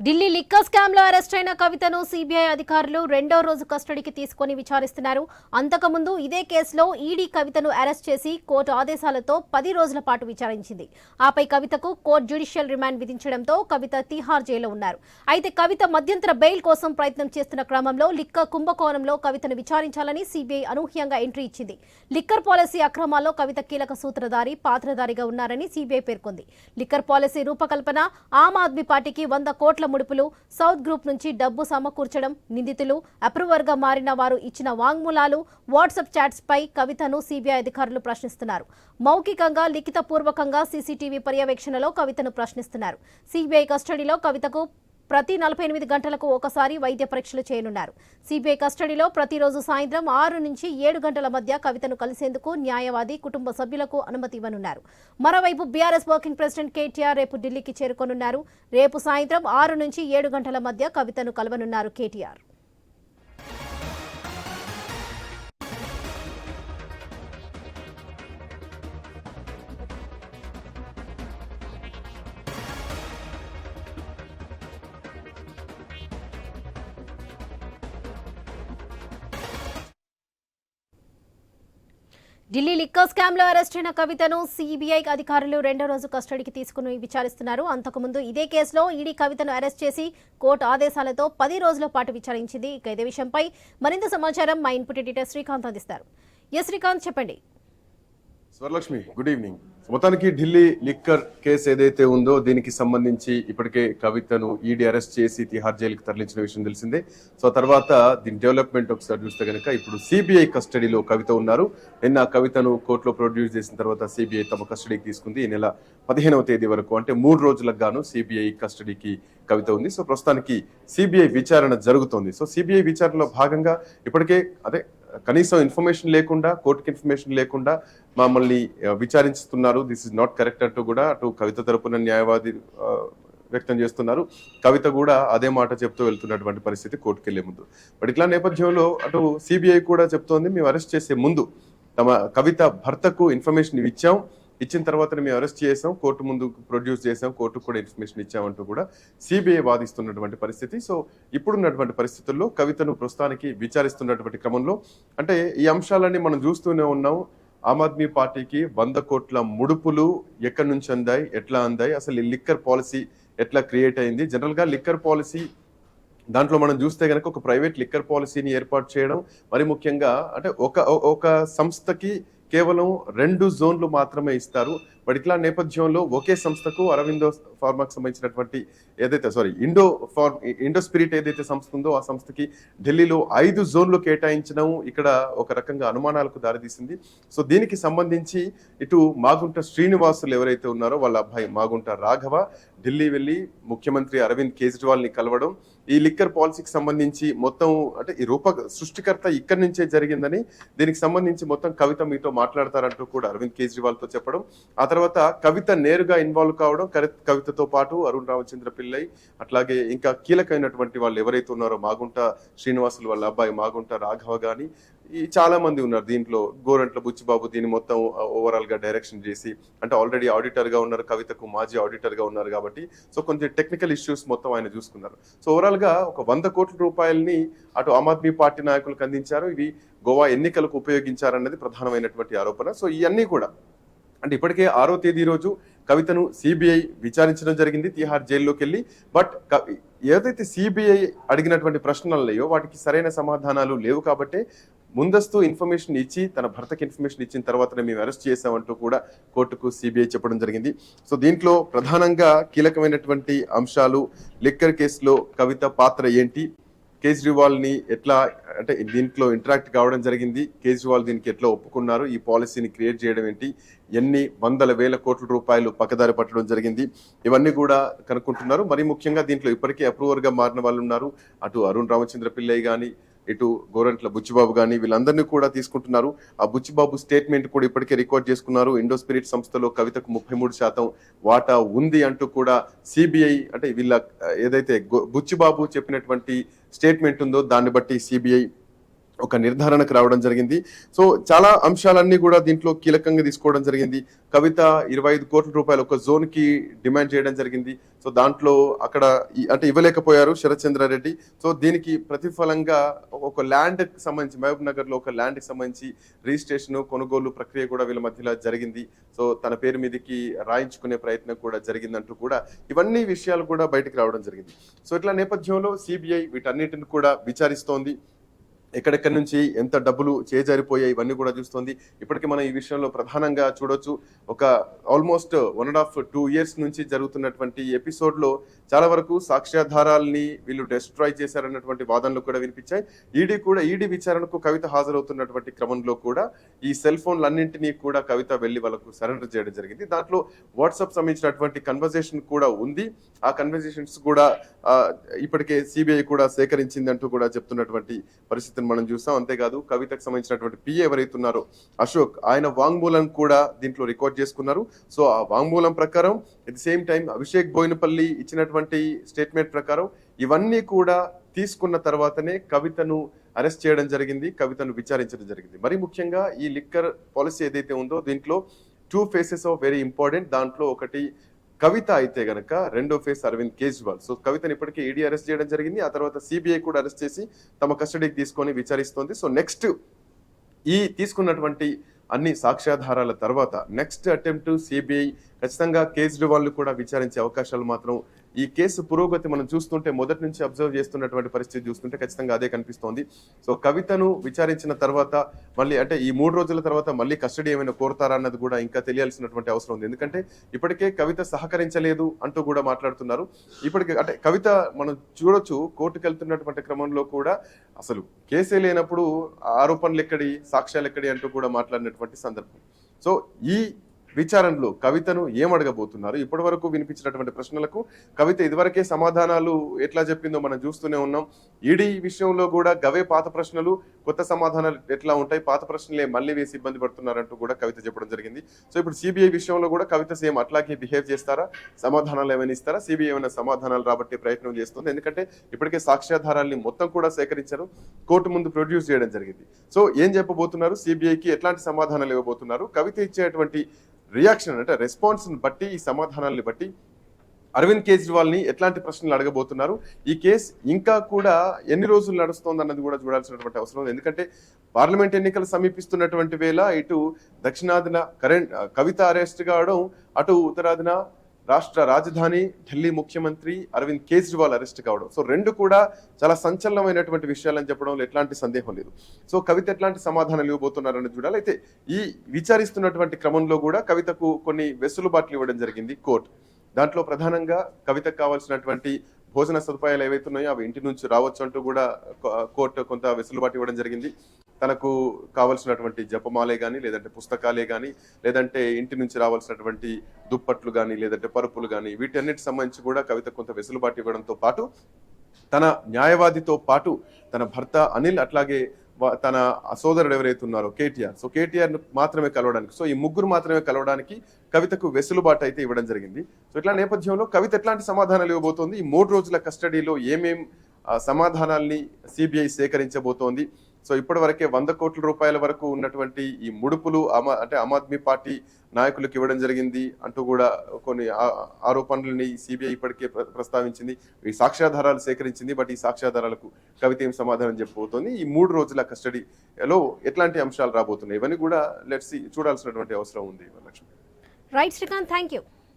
Delhi liquor స్కామ్లో arrest అయిన కవితను సిబిఐ అధికారులు రెండో రోజు కస్టడీకి తీసుకొని విచారిస్తున్నారు. అంతకుముందు ఇదే కేసులో ఈడీ కవితను అరెస్ట్ చేసి కోర్టు ఆదేశాలతో పది రోజుల పాటు విచారించింది. ఆపై కవితకు కోర్టు జ్యుడిషియల్ రిమాండ్ విధించడంతో కవిత తిహార్ జైల్లో ఉన్నారు. అయితే కవిత మధ్యంతర బెయిల్ కోసం ప్రయత్నం చేస్తున్న క్రమంలో లిక్కర్ కుంభకోణంలో కవితను విచారించాలని సిబిఐ అనూహ్యంగా ఎంట్రీ ఇచ్చింది. లిక్కర్ పాలసీ అక్రమాల్లో కవిత కీలక సూత్రధారి పాత్రధారిగా ఉన్నారని సిబిఐ పేర్కొంది. లిక్కర్ పాలసీ రూపకల్పన ఆమ్ ఆద్మీ పార్టీకి వంద కోట్ల ముడుపులు సౌత్ గ్రూప్ నుంచి డబ్బు సమకూర్చడం నిందితులు అప్రూవర్గా మారిన వారు ఇచ్చిన వాంగ్మూలాలు వాట్సాప్ చాట్స్ పై కవితను సిబిఐ అధికారులు ప్రశ్నిస్తున్నారు. మౌఖికంగా లిఖితపూర్వకంగా సీసీటీవీ పర్యవేక్షణలో కవితను ప్రశ్నిస్తున్నారు. సిబిఐ కస్టడీలో కవితకు ప్రతి నలభై ఎనిమిది గంటలకు ఒకసారి వైద్య పరీక్షలు చేయనున్నారు. సిబిఐ కస్టడీలో ప్రతిరోజు సాయంత్రం ఆరు నుంచి ఏడు గంటల మధ్య కవితను కలిసేందుకు న్యాయవాది కుటుంబ సభ్యులకు అనుమతి ఇవ్వనున్నారు. మరోవైపు బీఆర్ఎస్ వర్కింగ్ ప్రెసిడెంట్ కేటీఆర్ రేపు ఢిల్లీకి చేరుకోనున్నారు. రేపు సాయంత్రం ఆరు నుంచి ఏడు గంటల మధ్య కవితను కలవనున్నారు కేటీఆర్. ఢిల్లీ లిక్కర్ స్కామ్లో అరెస్ట్ అయిన కవితను సిబిఐ అధికారులు రెండో రోజు కస్టడీకి తీసుకుని విచారిస్తున్నారు. అంతకుముందు ఇదే కేసులో ఈడీ కవితను అరెస్ట్ చేసి కోర్టు ఆదేశాలతో పది రోజుల పాటు విచారించింది. ఇక ఇదే విషయంపై మరింత సమాచారం మా ఇన్పుట్ ఎడిటర్ శ్రీకాంత్ అందిస్తారు. ఎస్ శ్రీకాంత్ చెప్పండి. స్వరలక్ష్మి గుడ్ ఈవినింగ్ మొత్తానికి ఢిల్లీ లిక్కర్ కేసు ఏదైతే ఉందో దీనికి సంబంధించి ఇప్పటికే కవితను ఈడీ అరెస్ట్ చేసి తిహార్ జైలుకి తరలించిన విషయం తెలిసిందే. సో తర్వాత దీని డెవలప్మెంట్ ఒకసారి చూస్తే కనుక ఇప్పుడు సిబిఐ కస్టడీలో కవిత ఉన్నారు. నిన్న ఆ కవితను కోర్టులో ప్రొడ్యూస్ చేసిన తర్వాత సిబిఐ తమ కస్టడీకి తీసుకుంది. ఈ నెల పదిహేనవ తేదీ వరకు అంటే మూడు రోజులకు గాను సిబిఐ కస్టడీకి కవిత ఉంది. సో ప్రస్తుతానికి సిబిఐ విచారణ జరుగుతోంది. సో సిబిఐ విచారణలో భాగంగా ఇప్పటికే అదే కనీసం ఇన్ఫర్మేషన్ లేకుండా కోర్టుకి ఇన్ఫర్మేషన్ లేకుండా మమ్మల్ని విచారిస్తున్నారు. దిస్ ఇస్ నాట్ కరెక్ట్ అంటూ కూడా అటు కవిత తరపున న్యాయవాది వ్యక్తం చేస్తున్నారు. కవిత కూడా అదే మాట చెప్తూ వెళ్తున్నటువంటి పరిస్థితి కోర్టుకు వెళ్ళే ముందు. బట్ ఇట్లా నేపథ్యంలో అటు సిబిఐ కూడా చెప్తోంది మేము అరెస్ట్ చేసే ముందు తమ కవిత భర్తకు ఇన్ఫర్మేషన్ ఇచ్చాం. ఇచ్చిన తర్వాత మేము అరెస్ట్ చేసాం కోర్టు ముందు ప్రొడ్యూస్ చేసాం కోర్టుకు కూడా ఇన్ఫర్మేషన్ ఇచ్చామంటూ కూడా సిబిఐ వాదిస్తున్నటువంటి పరిస్థితి. సో ఇప్పుడున్నటువంటి పరిస్థితుల్లో కవితను ప్రస్తుతానికి విచారిస్తున్నటువంటి క్రమంలో అంటే ఈ అంశాలన్నీ మనం చూస్తూనే ఉన్నాం. ఆమ్ ఆద్మీ పార్టీకి వంద కోట్ల ముడుపులు ఎక్కడి నుంచి అందాయి ఎట్లా అందాయి అసలు ఈ లిక్కర్ పాలసీ ఎట్లా క్రియేట్ అయింది? జనరల్గా లిక్కర్ పాలసీ దాంట్లో మనం చూస్తే కనుక ఒక ప్రైవేట్ లిక్కర్ పాలసీని ఏర్పాటు చేయడం మరి ముఖ్యంగా అంటే ఒక ఒక సంస్థకి కేవలం రెండు జోన్లు మాత్రమే ఇస్తారు. బట్ ఇట్లా నేపథ్యంలో ఒకే సంస్థకు అరవిందో ఫార్మాకు సంబంధించినటువంటి ఏదైతే సారీ ఇండో ఫార్ ఇండో స్పిరిట్ ఏదైతే సంస్థ ఉందో ఆ సంస్థకి ఢిల్లీలో ఐదు జోన్లు కేటాయించడం ఇక్కడ ఒక రకంగా అనుమానాలకు దారితీసింది. సో దీనికి సంబంధించి ఇటు మాగుంట శ్రీనివాసులు ఎవరైతే ఉన్నారో వాళ్ళ అబ్బాయి మాగుంట రాఘవ ఢిల్లీ వెళ్ళి ముఖ్యమంత్రి అరవింద్ కేజ్రీవాల్ని కలవడం ఈ లిక్కర్ పాలసీకి సంబంధించి మొత్తం అంటే ఈ రూప సృష్టికర్త ఇక్కడి నుంచే జరిగిందని దీనికి సంబంధించి మొత్తం కవిత మీతో మాట్లాడతారంటూ కూడా అరవింద్ కేజ్రీవాల్తో చెప్పడం. ఆ తర్వాత కవిత నేరుగా ఇన్వాల్వ్ కావడం కవితతో పాటు అరుణ్ రామచంద్ర పిల్లై అట్లాగే ఇంకా కీలకమైనటువంటి వాళ్ళు ఎవరైతే ఉన్నారో మాగుంట శ్రీనివాసులు వాళ్ళ అబ్బాయి మాగుంట రాఘవ గాని ఈ చాలా మంది ఉన్నారు దీంట్లో. గోరంట్ల బుచ్చిబాబు దీన్ని మొత్తం ఓవరాల్గా డైరెక్షన్ చేసి అంటే ఆల్రెడీ ఆడిటర్గా ఉన్నారు కవితకు మాజీ ఆడిటర్గా ఉన్నారు కాబట్టి సో కొంచెం టెక్నికల్ ఇష్యూస్ మొత్తం ఆయన చూసుకున్నారు. సో ఓవరాల్గా ఒక వంద కోట్ల రూపాయలని అటు ఆమ్ ఆద్మీ పార్టీ నాయకులకు అందించారు. ఇవి గోవా ఎన్నికలకు ఉపయోగించారన్నది ప్రధానమైనటువంటి ఆరోపణ. సో ఇవన్నీ కూడా అంటే ఇప్పటికే ఆరో తేదీ రోజు కవితను సిబిఐ విచారించడం జరిగింది తిహార్ జైల్లోకి వెళ్ళి బట్ ఏదైతే సిబిఐ అడిగినటువంటి ప్రశ్నలు లేవో వాటికి సరైన సమాధానాలు లేవు కాబట్టి ముందస్తు ఇన్ఫర్మేషన్ ఇచ్చి తన భర్తకి ఇన్ఫర్మేషన్ ఇచ్చిన తర్వాతనే మేము అరెస్ట్ చేసామంటూ కూడా కోర్టుకు సిబిఐ చెప్పడం జరిగింది. సో దీంట్లో ప్రధానంగా కీలకమైనటువంటి అంశాలు లిక్కర్ కేసులో కవిత పాత్ర ఏంటి కేజ్రీవాల్ని ఎట్లా అంటే దీంట్లో ఇంటరాక్ట్ కావడం జరిగింది కేజ్రీవాల్ దీనికి ఎట్లా ఒప్పుకున్నారు ఈ పాలసీని క్రియేట్ చేయడం ఏంటి ఎన్ని వందల వేల కోట్ల రూపాయలు పక్కదారి పట్టడం జరిగింది ఇవన్నీ కూడా కనుక్కుంటున్నారు. మరి ముఖ్యంగా దీంట్లో ఇప్పటికే అప్రూవర్గా మారిన వాళ్ళు ఉన్నారు అటు అరుణ్ రామచంద్ర పిల్లయ్య కానీ ఇటు గోరంట్ల బుచ్చిబాబు కానీ వీళ్ళందరినీ కూడా తీసుకుంటున్నారు. ఆ బుచ్చిబాబు స్టేట్మెంట్ కూడా ఇప్పటికే రికార్డ్ చేసుకున్నారు. ఇండో స్పిరిట్ సంస్థలో కవితకు ముప్పై మూడు శాతం వాటా ఉంది అంటూ కూడా సిబిఐ అంటే వీళ్ళ ఏదైతే బుచ్చిబాబు చెప్పినటువంటి స్టేట్మెంట్ ఉందో దాన్ని బట్టి సిబిఐ ఒక నిర్ధారణకు రావడం జరిగింది. సో చాలా అంశాలన్నీ కూడా దీంట్లో కీలకంగా తీసుకోవడం జరిగింది. కవిత ఇరవై ఐదు కోట్ల రూపాయలు ఒక జోన్కి డిమాండ్ చేయడం జరిగింది. సో దాంట్లో అక్కడ అంటే ఇవ్వలేకపోయారు శరత్చంద్రారెడ్డి. సో దీనికి ప్రతిఫలంగా ఒక ల్యాండ్ సంబంధించి మహబూబ్ నగర్లో ఒక ల్యాండ్కి సంబంధించి రిజిస్ట్రేషన్ కొనుగోలు ప్రక్రియ కూడా వీళ్ళ మధ్యలో జరిగింది. సో తన పేరు మీదకి రాయించుకునే ప్రయత్నం కూడా జరిగిందంటూ కూడా ఇవన్నీ విషయాలు కూడా బయటకు రావడం జరిగింది. సో ఇట్లా నేపథ్యంలో సిబిఐ వీటన్నిటిని కూడా విచారిస్తోంది. ఎక్కడెక్కడి నుంచి ఎంత డబ్బులు చేజారిపోయాయి ఇవన్నీ కూడా చూస్తుంది. ఇప్పటికీ మనం ఈ విషయంలో ప్రధానంగా చూడొచ్చు. ఒక almost one and half two years నుంచి జరుగుతున్నటువంటి ఎపిసోడ్లో చాలా వరకు సాక్ష్యాధారాల్ని వీళ్ళు డెస్ట్రాయ్ చేశారన్నటువంటి వాదనలు కూడా వినిపించాయి. ఈడీ కూడా ఈడీ విచారణకు కవిత హాజరవుతున్నటువంటి క్రమంలో కూడా ఈ సెల్ ఫోన్లన్నింటినీ కూడా కవిత వెళ్ళి వాళ్ళకు సరెండర్ చేయడం జరిగింది. దాంట్లో వాట్సాప్ సంబంధించినటువంటి కన్వర్జేషన్ కూడా ఉంది. ఆ కన్వర్జేషన్స్ కూడా ఇప్పటికే సిబిఐ కూడా సేకరించిందంటూ కూడా చెప్తున్నటువంటి పరిస్థితి పరిస్థితిని మనం చూస్తాం. అంతేకాదు కవితకు సంబంధించినటువంటి పి ఎవరైతే ఉన్నారో అశోక్ ఆయన వాంగ్మూలం కూడా దీంట్లో రికార్డ్ చేసుకున్నారు. సో ఆ వాంగ్మూలం ప్రకారం at the same time Abhishek Boinpally ఇచ్చినటువంటి స్టేట్మెంట్ ప్రకారం ఇవన్నీ కూడా తీసుకున్న తర్వాతనే కవితను అరెస్ట్ చేయడం జరిగింది కవితను విచారించడం జరిగింది. మరి ముఖ్యంగా ఈ లిక్కర్ పాలసీ ఏదైతే ఉందో దీంట్లో two phases of very important దాంట్లో ఒకటి కవిత అయితే గనక రెండో ఫేస్ అరవింద్ కేజ్రీవాల్. సో కవితను ఇప్పటికే ఈడీ అరెస్ట్ చేయడం జరిగింది. ఆ తర్వాత సిబిఐ కూడా అరెస్ట్ చేసి తమ కస్టడీకి తీసుకొని విచారిస్తోంది. సో నెక్స్ట్ ఈ తీసుకున్నటువంటి అన్ని సాక్ష్యాధారాల తర్వాత నెక్స్ట్ అటెంప్ట్ సిబిఐ ఖచ్చితంగా కేజ్రీవాల్ కూడా విచారించే అవకాశాలు మాత్రం ఈ కేసు పురోగతి మనం చూస్తుంటే మొదటి నుంచి అబ్జర్వ్ చేస్తున్నటువంటి పరిస్థితి చూస్తుంటే ఖచ్చితంగా అదే కనిపిస్తోంది. సో కవితను విచారించిన తర్వాత మళ్ళీ అంటే ఈ మూడు రోజుల తర్వాత మళ్ళీ కస్టడీ ఏమైనా కోరతారా అన్నది కూడా ఇంకా తెలియాల్సినటువంటి అవసరం ఉంది. ఎందుకంటే ఇప్పటికే కవిత సహకరించలేదు అంటూ కూడా మాట్లాడుతున్నారు. ఇప్పటికే అంటే కవిత మనం చూడొచ్చు కోర్టుకు వెళ్తున్నటువంటి క్రమంలో కూడా అసలు కేసే లేనప్పుడు ఆరోపణలు ఎక్కడి సాక్ష్యాలు ఎక్కడి అంటూ కూడా మాట్లాడినటువంటి సందర్భం. సో ఈ విచారణలో కవితను ఏమడగబోతున్నారు? ఇప్పటి వరకు వినిపించినటువంటి ప్రశ్నలకు కవిత ఇదివరకే సమాధానాలు ఎట్లా చెప్పిందో మనం చూస్తూనే ఉన్నాం. ఈడీ విషయంలో కూడా గవే పాత ప్రశ్నలు కొత్త సమాధానాలు ఎట్లా ఉంటాయి? పాత ప్రశ్నలే మళ్ళీ వేసి ఇబ్బంది పడుతున్నారంటూ కూడా కవిత చెప్పడం జరిగింది. సో ఇప్పుడు సిబిఐ విషయంలో కూడా కవిత సేమ్ అట్లాగే బిహేవ్ చేస్తారా? సమాధానాలు ఏమైనా ఇస్తారా? సిబిఐ ఏమైనా సమాధానాలు రాబట్టే ప్రయత్నం చేస్తుంది. ఎందుకంటే ఇప్పటికే సాక్ష్యాధారాల్ని మొత్తం కూడా సేకరించారు కోర్టు ముందు ప్రొడ్యూస్ చేయడం జరిగింది. సో ఏం చెప్పబోతున్నారు? సిబిఐకి ఎట్లాంటి సమాధానాలు ఇవ్వబోతున్నారు? కవిత ఇచ్చేటువంటి రియాక్షన్ అంటే రెస్పాన్స్ బట్టి ఈ సమాధానాల్ని బట్టి అరవింద్ కేజ్రీవాల్ని ఎట్లాంటి ప్రశ్నలు అడగబోతున్నారు? ఈ కేసు ఇంకా కూడా ఎన్ని రోజులు నడుస్తోంది అన్నది కూడా చూడాల్సినటువంటి అవసరం ఉంది. ఎందుకంటే పార్లమెంట్ ఎన్నికలు సమీపిస్తున్నటువంటి వేళ ఇటు దక్షిణాదిన కరెంట్ కవిత అరెస్ట్ కావడం అటు ఉత్తరాదిన రాష్ట్ర రాజధాని ఢిల్లీ ముఖ్యమంత్రి అరవింద్ కేజ్రీవాల్ అరెస్ట్ కావడం. సో రెండు కూడా చాలా సంచలనమైనటువంటి విషయాలని చెప్పడంలో ఎట్లాంటి సందేహం లేదు. సో కవిత ఎట్లాంటి సమాధానాలు ఇవ్వబోతున్నారని చూడాలి. అయితే ఈ విచారిస్తున్నటువంటి క్రమంలో కూడా కవితకు కొన్ని వెసులుబాట్లు ఇవ్వడం జరిగింది కోర్టు. దాంట్లో ప్రధానంగా కవితకు కావాల్సినటువంటి భోజన సదుపాయాలు ఏవైతే ఉన్నాయో అవి ఇంటి నుంచి రావచ్చు అంటూ కూడా కోర్టు కొంత వెసులుబాటు ఇవ్వడం జరిగింది. తనకు కావలసినటువంటి జపమాలే కానీ లేదంటే పుస్తకాలే కానీ లేదంటే ఇంటి నుంచి రావాల్సినటువంటి దుప్పట్లు కానీ లేదంటే పరుపులు కానీ వీటన్నిటి సంబంధించి కూడా కవిత కొంత వెసులుబాటు ఇవ్వడంతో పాటు తన న్యాయవాదితో పాటు తన భర్త అనిల్ అట్లాగే తన సోదరుడు ఎవరైతే ఉన్నారో కేటీఆర్. సో కేటీఆర్ మాత్రమే కలవడానికి సో ఈ ముగ్గురు మాత్రమే కలవడానికి కవితకు వెసులుబాటు అయితే ఇవ్వడం జరిగింది. సో ఇట్లా నేపథ్యంలో కవిత ఎట్లాంటి సమాధానాలు ఇవ్వబోతోంది? ఈ మూడు రోజుల కస్టడీలో ఏమేం సమాధానాల్ని సిబిఐ సేకరించబోతోంది? సో ఇప్పటి వరకే వంద కోట్ల రూపాయల వరకు ఉన్నటువంటి ఈ ముడుపులు అంటే ఆమ్ ఆద్మీ పార్టీ నాయకులకు ఇవ్వడం జరిగింది అంటూ కూడా కొన్ని ఆ- ఆరోపణలని సిబిఐ ఇప్పటికే ప్రస్తావించింది. ఈ సాక్ష్యాధారాలు సేకరించింది బట్ ఈ సాక్ష్యాధారాలకు కవిత ఏం సమాధానం చెప్పబోతోంది. ఈ మూడు రోజుల కస్టడీలో ఎట్లాంటి అంశాలు రాబోతున్నాయి? ఇవన్నీ కూడా లెట్స్ చూడాల్సినటువంటి అవసరం ఉంది Lakshmi. Right Srikanth thank you